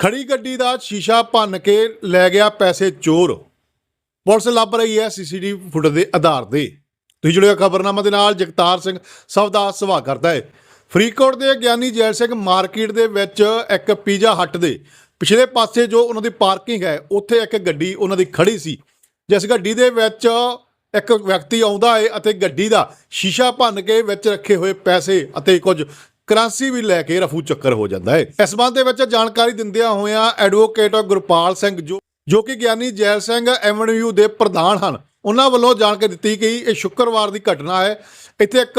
ਖੜੀ ਗੱਡੀ ਦਾ ਸ਼ੀਸ਼ਾ ਭੰਨ ਕੇ ਲੈ ਗਿਆ ਪੈਸੇ ਚੋਰ। ਪੁਲਿਸ ਲੱਭ ਰਹੀ ਹੈ ਸੀਸੀਟੀਵੀ ਫੁਟੇਜ ਦੇ ਆਧਾਰ ਤੇ। ਤੁਸੀਂ ਜੁੜਿਓ ਖਬਰਨਾਮਾ ਦੇ ਨਾਲ, ਜਗਤਾਰ ਸਿੰਘ ਸਭ ਦਾ ਸਵਾਗਤ ਕਰਦਾ ਹੈ। ਫਰੀਦਕੋਟ ਦੇ ਗਿਆਨੀ ਜੈਲ ਸਿੰਘ ਮਾਰਕੀਟ ਦੇ ਵਿੱਚ ਇੱਕ ਪੀਜ਼ਾ ਹੱਟ ਦੇ ਪਿਛਲੇ ਪਾਸੇ ਜੋ ਉਹਨਾਂ ਦੀ ਪਾਰਕਿੰਗ ਹੈ, ਉੱਥੇ ਇੱਕ ਗੱਡੀ ਉਹਨਾਂ ਦੀ ਖੜੀ ਸੀ। ਜਿਸ ਗੱਡੀ ਦੇ ਵਿੱਚ ਇੱਕ ਵਿਅਕਤੀ ਆਉਂਦਾ ਹੈ ਅਤੇ ਗੱਡੀ ਦਾ ਸ਼ੀਸ਼ਾ ਭੰਨ ਕੇ ਵਿੱਚ ਰੱਖੇ ਹੋਏ ਪੈਸੇ ਅਤੇ ਕੁਝ ਕਰਾਂਸੀ ਵੀ ਲੈ ਕੇ ਰਫੂ ਚੱਕਰ ਹੋ ਜਾਂਦਾ ਹੈ। ਇਸ ਸੰਬੰਧ ਦੇ ਵਿੱਚ ਜਾਣਕਾਰੀ ਦਿੰਦਿਆਂ ਹੋਇਆਂ ਐਡਵੋਕੇਟ ਗੁਰਪਾਲ ਸਿੰਘ ਜੋ ਜੋ ਕਿ ਗਿਆਨੀ ਜੈਲ ਸਿੰਘ ਐਵਨਿਊ ਦੇ ਪ੍ਰਧਾਨ ਹਨ, ਉਹਨਾਂ ਵੱਲੋਂ ਜਾਣਕਾਰੀ ਦਿੱਤੀ ਗਈ ਇਹ ਸ਼ੁੱਕਰਵਾਰ ਦੀ ਘਟਨਾ ਹੈ। ਇੱਥੇ ਇੱਕ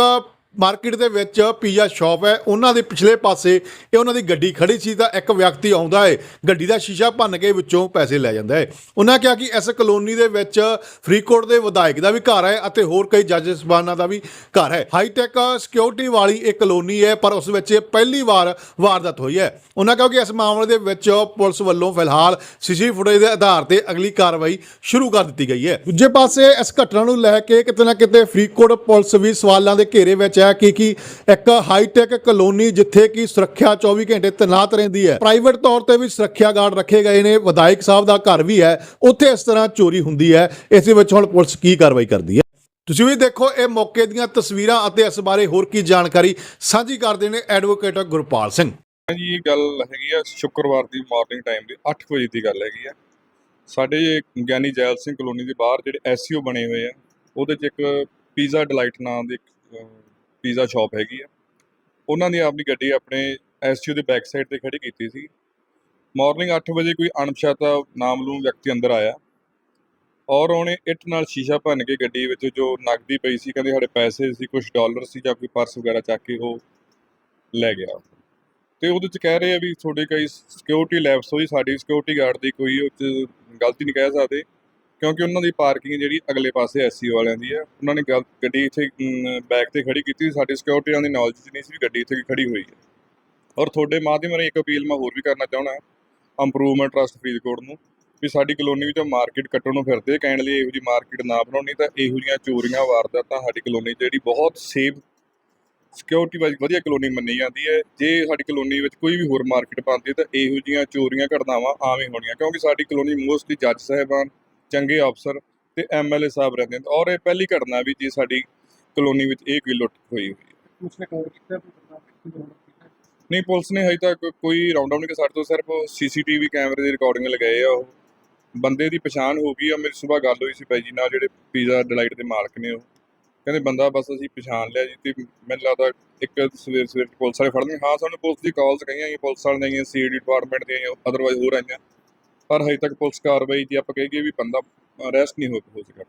ਮਾਰਕੀਟ ਦੇ ਵਿੱਚ ਪੀਜ਼ਾ ਸ਼ਾਪ ਹੈ, ਉਹਨਾਂ ਦੇ ਪਿਛਲੇ ਪਾਸੇ ਇਹ ਉਹਨਾਂ ਦੀ ਗੱਡੀ ਖੜੀ ਸੀ ਤਾਂ ਇੱਕ ਵਿਅਕਤੀ ਆਉਂਦਾ ਹੈ, ਗੱਡੀ ਦਾ ਸ਼ੀਸ਼ਾ ਭੰਨ ਕੇ ਵਿੱਚੋਂ ਪੈਸੇ ਲੈ ਜਾਂਦਾ ਹੈ। ਉਹਨਾਂ ਕਿਹਾ ਕਿ ਇਸ ਕਲੋਨੀ ਦੇ ਵਿੱਚ ਫਰੀਦਕੋਟ ਦੇ ਵਿਧਾਇਕ ਦਾ ਵੀ ਘਰ ਹੈ ਅਤੇ ਹੋਰ ਕਈ ਜੱਜ ਸਬਾਨਾਂ ਦਾ ਵੀ ਘਰ ਹੈ। ਹਾਈ ਟੈਕ ਸਿਕਿਉਰਿਟੀ ਵਾਲੀ ਇਹ ਕਲੋਨੀ ਹੈ, ਪਰ ਉਸ ਵਿੱਚ ਪਹਿਲੀ ਵਾਰ ਵਾਰਦਾਤ ਹੋਈ ਹੈ। ਉਹਨਾਂ ਕਿਹਾ ਕਿ ਇਸ ਮਾਮਲੇ ਦੇ ਵਿੱਚ ਪੁਲਿਸ ਵੱਲੋਂ ਫਿਲਹਾਲ ਸੀਸੀ ਫੁਟੇਜ ਦੇ ਆਧਾਰ ਤੇ ਅਗਲੀ ਕਾਰਵਾਈ ਸ਼ੁਰੂ ਕਰ ਦਿੱਤੀ ਗਈ ਹੈ। ਦੂਜੇ ਪਾਸੇ ਇਸ ਘਟਨਾ ਨੂੰ ਲੈ ਕੇ ਕਿਤੇ ਨਾ ਕਿਤੇ ਫਰੀਦਕੋਟ ਪੁਲਿਸ ਵੀ ਸਵਾਲਾਂ ਦੇ ਘੇਰੇ ਵਿੱਚ ਹੈ ਕਿ ਕੀ ਇੱਕ ਹਾਈ ਕਲੋਨੀ ਜਿੱਥੇ ਕਿ ਸੁਰੱਖਿਆ 24 ਘੰਟੇ ਤੈਨਾਤ ਰਹਿੰਦੀ ਹੈ, ਪ੍ਰਾਈਵੇਟ ਤੌਰ ਤੇ ਵੀ ਸੁਰੱਖਿਆ ਗਾਰਡ ਰੱਖੇ ਗਏ ਨੇ, ਵਿਧਾਇਕ ਸਾਹਿਬ ਦਾ ਘਰ ਵੀ ਹੈ, ਉੱਥੇ ਇਸ ਤਰ੍ਹਾਂ ਚੋਰੀ ਹੁੰਦੀ ਹੈ, ਇਸ ਵਿੱਚ ਹੁਣ ਪੁਲਿਸ ਕੀ ਕਾਰਵਾਈ ਕਰਦੀ ਹੈ? ਤੁਸੀਂ ਵੀ ਦੇਖੋ, ਇਹ ਮੌਕੇ ਦੀਆਂ ਤਸਵੀਰਾਂ ਅਤੇ ਇਸ ਬਾਰੇ ਹੋਰ ਕੀ ਜਾਣਕਾਰੀ ਸਾਂਝੀ ਕਰਦੇ ਨੇ ਐਡਵੋਕੇਟ ਗੁਰਪਾਲ ਸਿੰਘ। ਜੀ ਇਹ ਗੱਲ ਹੈਗੀ ਆ, ਸ਼ੁੱਕਰਵਾਰ ਦੀ ਮਾਰਨਿੰਗ ਟਾਈਮ ਦੀ 8 ਵਜੇ ਦੀ ਗੱਲ ਹੈਗੀ ਆ। ਸਾਡੇ ਗਿਆਨੀ ਜੈਲ ਸਿੰਘ ਕਲੋਨੀ ਦੇ ਬਾਹਰ ਜਿਹੜੇ ਐਸਸੀਓ ਬਣੇ ਹੋਏ ਆ, ਉਹਦੇ 'ਚ ਇੱਕ ਪੀਜ਼ਾ ਡਿਲਾਈਟ ਨਾਂ ਦੇ ਪੀਜ਼ਾ ਸ਼ਾਪ ਹੈਗੀ ਆ। ਉਹਨਾਂ ਨੇ ਆਪਣੀ ਗੱਡੀ ਆਪਣੇ ਐਸਸੀਓ ਦੇ ਬੈਕ ਸਾਈਡ ਤੇ ਖੜੀ ਕੀਤੀ ਸੀ। ਮਾਰਨਿੰਗ 8 ਵਜੇ ਕੋਈ ਅਣਪਛਾਤਾ ਨਾਮਲੂਮ ਵਿਅਕਤੀ ਅੰਦਰ ਆਇਆ ਔਰ ਉਹਨੇ ਇੱਟ ਨਾਲ ਸ਼ੀਸ਼ਾ ਭੰਨ ਕੇ ਗੱਡੀ ਵਿੱਚ ਜੋ ਨਕਦੀ ਪਈ ਸੀ, ਕਹਿੰਦੇ ਸਾਡੇ ਪੈਸੇ ਸੀ ਕੁਝ ਡਾਲਰ ਸੀ ਜਾਂ ਕੋਈ ਪਰਸ ਵਗੈਰਾ ਚੱਕ ਕੇ ਉਹ ਲੈ ਗਿਆ। ਤੇ ਉਹਦੇ ਚ ਕਹਿ ਰਹੇ ਆ ਵੀ ਤੁਹਾਡੇ ਕਈ ਸਿਕਿਉਰਿਟੀ ਲੈਪਸ ਹੋਈ ਸਾਡੀ ਸਿਕਿਉਰਿਟੀ ਗਾਰਡ ਦੀ ਕੋਈ ਉਹ 'ਚ ਗਲਤੀ ਨਹੀਂ ਕਹਿ ਸਕਦੇ। ਕਿਉਂਕਿ ਉਹਨਾਂ ਦੀ ਪਾਰਕਿੰਗ ਜਿਹੜੀ ਅਗਲੇ ਪਾਸੇ ਐਸਸੀ ਵਾਲਿਆਂ ਦੀ ਹੈ ਉਹਨਾਂ ਨੇ ਗਲ- ਗੱਡੀ ਇੱਥੇ ਬੈਕ ਤੇ ਖੜੀ ਕੀਤੀ ਸੀ, ਸਾਡੀ ਵਾਲਿਆਂ ਦੀ ਨੌਲੇਜ ਨਹੀਂ ਸੀ ਵੀ ਗੱਡੀ ਇੱਥੇ ਖੜੀ ਹੋਈ ਹੈ। ਔਰ ਤੁਹਾਡੇ ਮਾਧਿਅਮ ਰਾਹੀਂ ਇੱਕ ਅਪੀਲ ਮੈਂ ਹੋਰ ਵੀ ਕਰਨਾ ਚਾਹਣਾ ਇੰਪਰੂਵਮੈਂਟ ਟਰਸਟ ਫਰੀਦਕੋਟ ਨੂੰ ਵੀ ਸਾਡੀ ਕਲੋਨੀ ਵਿੱਚੋਂ ਮਾਰਕੀਟ ਕੱਟਣ ਨੂੰ ਫਿਰਦੇ ਕਹਿਣ ਲਈ ਇਹੋ ਜੀ ਮਾਰਕੀਟ ਨਾ ਬਣਾਉਣੀ ਤਾਂ ਇਹੋ ਜੀਆਂ ਚੋਰੀਆਂ ਵਾਰਦਾਤਾਂ ਸਾਡੀ ਕਲੋਨੀ 'ਚ ਜਿਹੜੀ ਬਹੁਤ ਸੇਫ ਸਿਕਿਉਰਿਟੀ ਵਾਈਜ਼ ਵਧੀਆ ਕਲੋਨੀ ਮੰਨੀ ਜਾਂਦੀ ਹੈ। ਜੇ ਸਾਡੀ ਕਲੋਨੀ ਵਿੱਚ ਕੋਈ ਵੀ ਹੋਰ ਮਾਰਕੀਟ ਪਾਉਂਦੀ ਹੈ ਤਾਂ ਇਹੋ ਜੀਆਂ ਚੋਰੀਆਂ ਘਟਨਾਵਾਂ ਆਮ ਹੋਣੀਆਂ ਕਿਉਂਕਿ ਸਾਡੀ ਕਲੋਨੀ ਮੋਸਟਲੀ ਜੱਜ ਸਾਹਿਬਾਨ ਚੰਗੇ ਅਫਸਰ ਤੇ ਐਮਐਲਏ ਸਾਹਿਬ ਰਹਿੰਦੇ ਨੇ ਔਰ ਇਹ ਪਹਿਲੀ ਘਟਨਾ ਵੀ ਜੀ ਸਾਡੀ ਕਲੋਨੀ ਵਿੱਚ ਇਹ ਕੋਈ ਲੁੱਟ ਹੋਈ ਹੋਈ ਹੈ। ਕੀਤਾ ਕੀਤਾ? ਨਹੀਂ ਪੁਲਿਸ ਨੇ ਹਜੇ ਤੱਕ ਕੋਈ ਰਾਉਂਡ ਅਪ ਨਹੀਂ ਸਾਡੇ ਤੋਂ ਸਿਰਫ ਸੀਸੀਟੀਵੀ ਕੈਮਰੇ ਦੀ ਰਿਕਾਰਡਿੰਗ ਲਗਾਏ ਆ ਉਹ। ਬੰਦੇ ਦੀ ਪਛਾਣ ਹੋ ਗਈ ਆ। ਮੇਰੀ ਸਵੇਰ ਗੱਲ ਹੋਈ ਸੀ ਭਾਈ ਜੀ ਨਾਲ ਜਿਹੜੇ ਪੀਜ਼ਾ ਡਿਲਾਈਟ ਦੇ ਮਾਲਕ ਨੇ ਉਹ। ਕਹਿੰਦੇ ਬੰਦਾ ਬਸ ਅਸੀਂ ਪਛਾਣ ਲਿਆ ਜੀ ਤੇ ਮੈਨੂੰ ਲੱਗਦਾ ਇੱਕ ਸਵੇਰ ਸਵੇਰ ਪੁਲਿਸ ਵਾਲੇ ਫੜਨਗੇ। ਹਾਂ ਸਾਨੂੰ ਪੁਲਿਸ ਦੀ ਕਾਲਸ ਕਹੀਆਂ ਜੀ ਪੁਲਿਸ ਵਾਲਿਆਂ ਦੀਆਂ ਸੀਡੀ ਡਿਪਾਰਟਮੈਂਟ ਦੀਆਂ ਅਦਰਵਾਈਜ਼ ਹੋਰ ਆਈਆਂ। ਪਰ ਹਜੇ ਤੱਕ ਪੁਲਿਸ ਕਾਰਵਾਈ ਜੇ ਆਪਾਂ ਕਹੀਏ ਵੀ ਬੰਦਾ ਅਰੈਸਟ ਨਹੀਂ ਹੋ ਹੋ ਸਕਿਆ